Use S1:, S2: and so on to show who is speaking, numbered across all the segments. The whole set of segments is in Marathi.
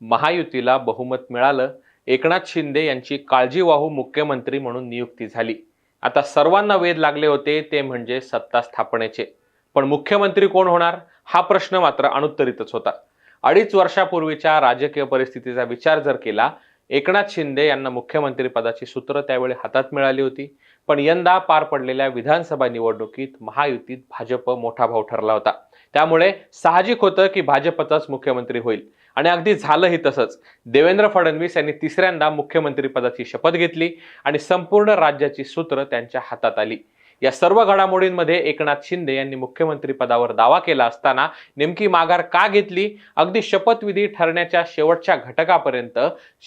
S1: महायुतीला बहुमत मिळालं एकनाथ शिंदे यांची काळजीवाहू मुख्यमंत्री म्हणून नियुक्ती झाली. आता सर्वांना वेध लागले होते ते म्हणजे सत्ता स्थापनेचे. पण मुख्यमंत्री कोण होणार? हा प्रश्न मात्र अनुत्तरितच होता. अडीच वर्षापूर्वीच्या राजकीय परिस्थितीचा विचार जर केला एकनाथ शिंदे यांना मुख्यमंत्री पदाची सूत्र त्यावेळी हातात मिळाली होती. पण यंदा पार पडलेल्या विधानसभा निवडणुकीत महायुतीत भाजप मोठा भाऊ ठरला होता. त्यामुळे साहजिक होतं की भाजपचाच मुख्यमंत्री होईल. आणि अगदी झालंही तसंच. देवेंद्र फडणवीस यांनी तिसऱ्यांदा मुख्यमंत्रीपदाची शपथ घेतली आणि संपूर्ण राज्याची सूत्र त्यांच्या हातात आली. या सर्व घडामोडींमध्ये एकनाथ शिंदे यांनी मुख्यमंत्री पदावर दावा केला असताना नेमकी माघार का घेतली? अगदी शपथविधी ठरण्याच्या शेवटच्या घटकापर्यंत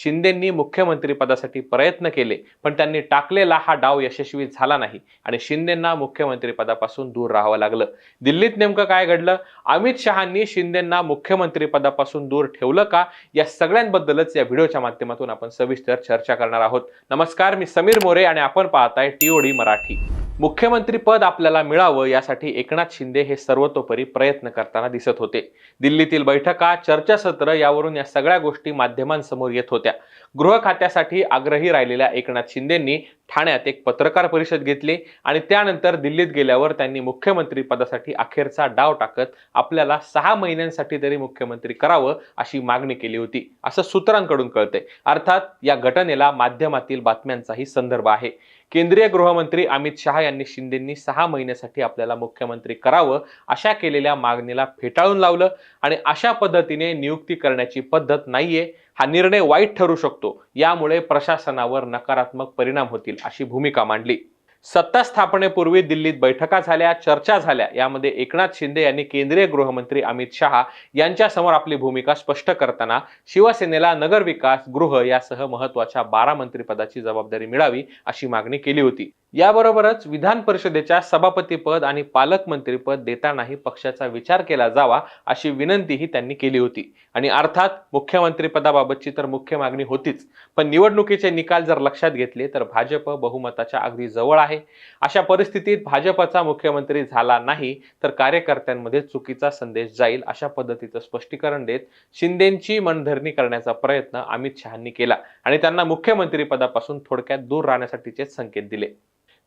S1: शिंदेंनी मुख्यमंत्री पदासाठी प्रयत्न केले पण त्यांनी टाकलेला हा डाव यशस्वी झाला नाही आणि शिंदेंना मुख्यमंत्री पदापासून दूर राहावं लागलं. दिल्लीत नेमकं काय घडलं? अमित शहांनी शिंदेंना मुख्यमंत्री पदापासून दूर ठेवलं का? या सगळ्यांबद्दलच या व्हिडिओच्या माध्यमातून आपण सविस्तर चर्चा करणार आहोत. नमस्कार मी समीर मोरे आणि आपण पाहताय टीओडी मराठी. मुख्यमंत्री पद आपल्याला मिळावं यासाठी एकनाथ शिंदे हे सर्वतोपरी प्रयत्न करताना दिसत होते. दिल्लीतील बैठका चर्चासत्र यावरून या सगळ्या गोष्टी माध्यमांसमोर येत होत्या. गृह खात्यासाठी आग्रही राहिलेल्या एकनाथ शिंदेंनी ठाण्यात एक पत्रकार परिषद घेतली आणि त्यानंतर दिल्लीत गेल्यावर त्यांनी मुख्यमंत्री पदासाठी अखेरचा डाव टाकत आपल्याला सहा महिन्यांसाठी तरी मुख्यमंत्री करावं अशी मागणी केली होती असं सूत्रांकडून कळतंय. अर्थात या घटनेला माध्यमातील बातम्यांचाही संदर्भ आहे. केंद्रीय गृहमंत्री अमित शहा यांनी शिंदेंनी सहा महिन्यासाठी आपल्याला मुख्यमंत्री करावं अशा केलेल्या मागणीला फेटाळून लावलं आणि अशा पद्धतीने नियुक्ती करण्याची पद्धत नाहीये हा निर्णय वाईट ठरू शकतो. यामुळे प्रशासनावर नकारात्मक परिणाम होतील अशी भूमिका मांडली. सत्ता स्थापनेपूर्वी दिल्लीत बैठका झाल्या चर्चा झाल्या. यामध्ये एकनाथ शिंदे यांनी केंद्रीय गृहमंत्री अमित शहा यांच्यासमोर आपली भूमिका स्पष्ट करताना शिवसेनेला नगरविकास गृह यासह महत्त्वाच्या बारा मंत्रिपदाची जबाबदारी मिळावी अशी मागणी केली होती. याबरोबरच विधान परिषदेच्या सभापतीपद आणि पालकमंत्रीपद देतानाही पक्षाचा विचार केला जावा अशी विनंतीही त्यांनी केली होती. आणि अर्थात मुख्यमंत्रीपदाबाबतची तर मुख्य मागणी होतीच. पण निवडणुकीचे निकाल जर लक्षात घेतले तर भाजप बहुमताच्या अगदी जवळ आहे. अशा परिस्थितीत भाजपचा मुख्यमंत्री झाला नाही तर कार्यकर्त्यांमध्ये चुकीचा संदेश जाईल अशा पद्धतीचं स्पष्टीकरण देत शिंदेची मनधरणी करण्याचा प्रयत्न अमित शहांनी केला आणि त्यांना मुख्यमंत्रीपदापासून थोडक्यात दूर राहण्यासाठीचे संकेत दिले.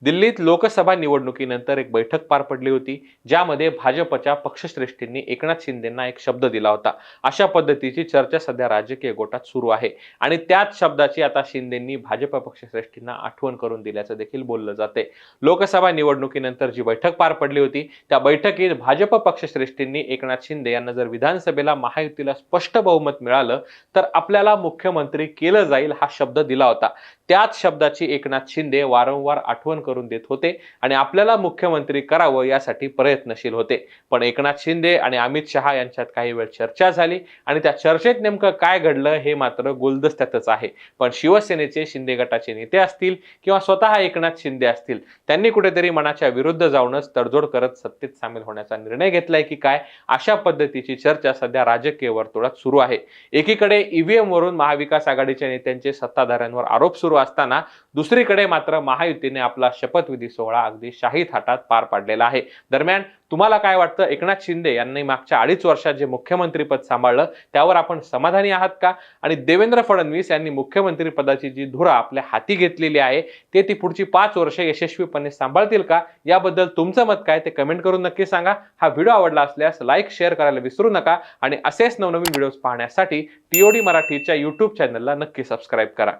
S1: दिल्लीत लोकसभा निवडणुकीनंतर एक बैठक पार पडली होती ज्यामध्ये भाजपच्या पक्षश्रेष्ठींनी एकनाथ शिंदेंना एक शब्द दिला होता. अशा पद्धतीची चर्चा सध्या राजकीय गोटात सुरू आहे. आणि त्याच शब्दाची आता शिंदेंनी भाजप पक्षश्रेष्ठींना आठवण करून दिल्याचं देखील बोललं जाते. लोकसभा निवडणुकीनंतर जी बैठक पार पडली होती त्या बैठकीत भाजप पक्षश्रेष्ठींनी एकनाथ शिंदे यांना जर विधानसभेला महायुतीला स्पष्ट बहुमत मिळालं तर आपल्याला मुख्यमंत्री केलं जाईल हा शब्द दिला होता. त्याच शब्दाची एकनाथ शिंदे वारंवार आठवण करून देत होते आणि आपल्याला मुख्यमंत्री करावं यासाठी प्रयत्नशील होते. पण एकनाथ शिंदे आणि अमित शहा यांच्यात काही वेळ चर्चा झाली आणि त्या चर्चेत नेमकं काय घडलं हे मात्र गुलदस्त्यातच आहे. पण शिवसेनेचे शिंदे गटाचे नेते असतील किंवा स्वतः एकनाथ शिंदे असतील त्यांनी कुठेतरी मनाच्या विरुद्ध जाऊनच तडजोड करत सत्तेत सामील होण्याचा निर्णय घेतलाय की काय अशा पद्धतीची चर्चा सध्या राजकीय वर्तुळात सुरू आहे. एकीकडे ईव्हीएम वरून महाविकास आघाडीच्या नेत्यांचे सत्ताधाऱ्यांवर आरोप सुरू असताना दुसरीकडे मात्र महायुतीने आपला शपथविधी सोहळा अगदी शाही थाटात पार पाडलेला आहे. दरम्यान तुम्हाला काय वाटतं? एकनाथ शिंदे यांनी मागच्या अडीच वर्षात जे मुख्यमंत्रीपद सांभाळलं त्यावर आपण समाधानी आहात का? आणि देवेंद्र फडणवीस यांनी मुख्यमंत्री पदाची जी धुरा आपल्या हाती घेतलेली आहे ते ती पुढची पाच वर्षे यशस्वीपणे सांभाळतील का? याबद्दल तुमचं मत काय? ते कमेंट करून नक्की सांगा. हा व्हिडिओ आवडला असल्यास लाईक शेअर करायला विसरू नका आणि असेच नवनवीन व्हिडिओज पाहण्यासाठी टीओडी मराठीच्या युट्यूब चॅनलला नक्की सबस्क्राईब करा.